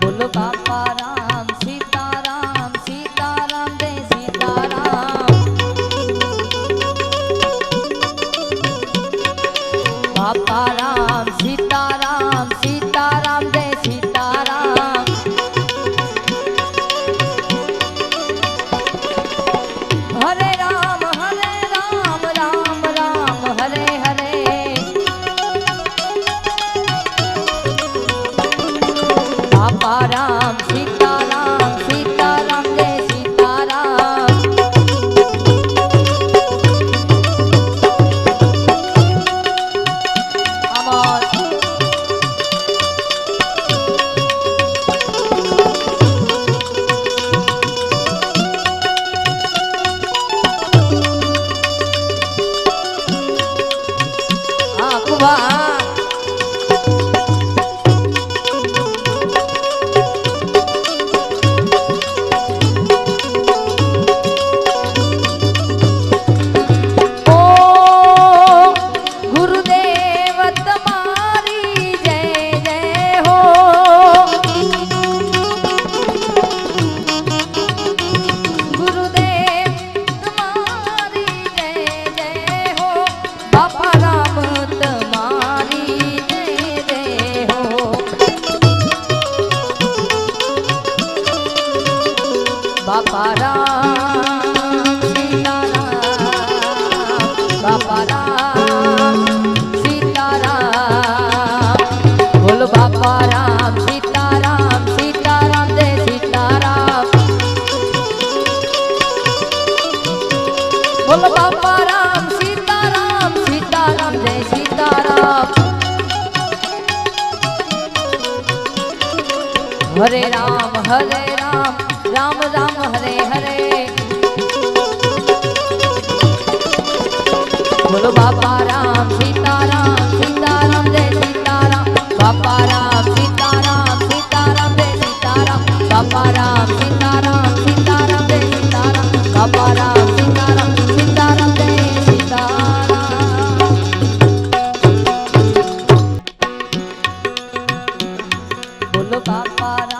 બોલો બાપા বাবা બાપા રામ સીતારામ બાપા રામ સીતારામ, બોલો બાપા રામ સીતારામ સીતારામ જય સીતારામ. બોલો બાપા રામ સીતારામ સીતારામ જય સીતારામ. હરે રામ હરે રામ. રામ રામ, હરે હરે. બોલો, બાપા રામ, સીતારામ સીતારામ, જય સીતારામ. બાપા રામ, સીતારામ સીતારામ, જય સીતારામ. બાપા રામ, સીતારામ સીતારામ, જય સીતારામ. બાપા રામ, સીતારામ સીતારામ, જય સીતારામ. બોલો, બાપા રામ.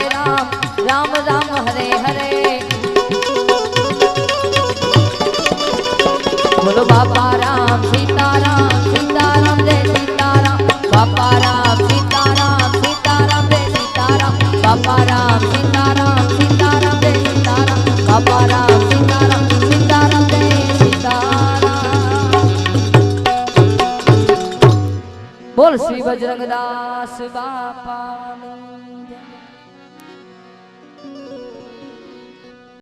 રામ રામ હરે હરે. બોલો બાપા રામ, સીતારામ સીતારામ રે સીતારામ. બાપા રામ, સીતારામ સીતારામ રે સીતારામ. બાપા રામ, સીતારામ સીતારામ રે સીતારામ. બાપા રામ, સીતારામ સીતારામ શ્રી બજરંગદાસ બાપાની.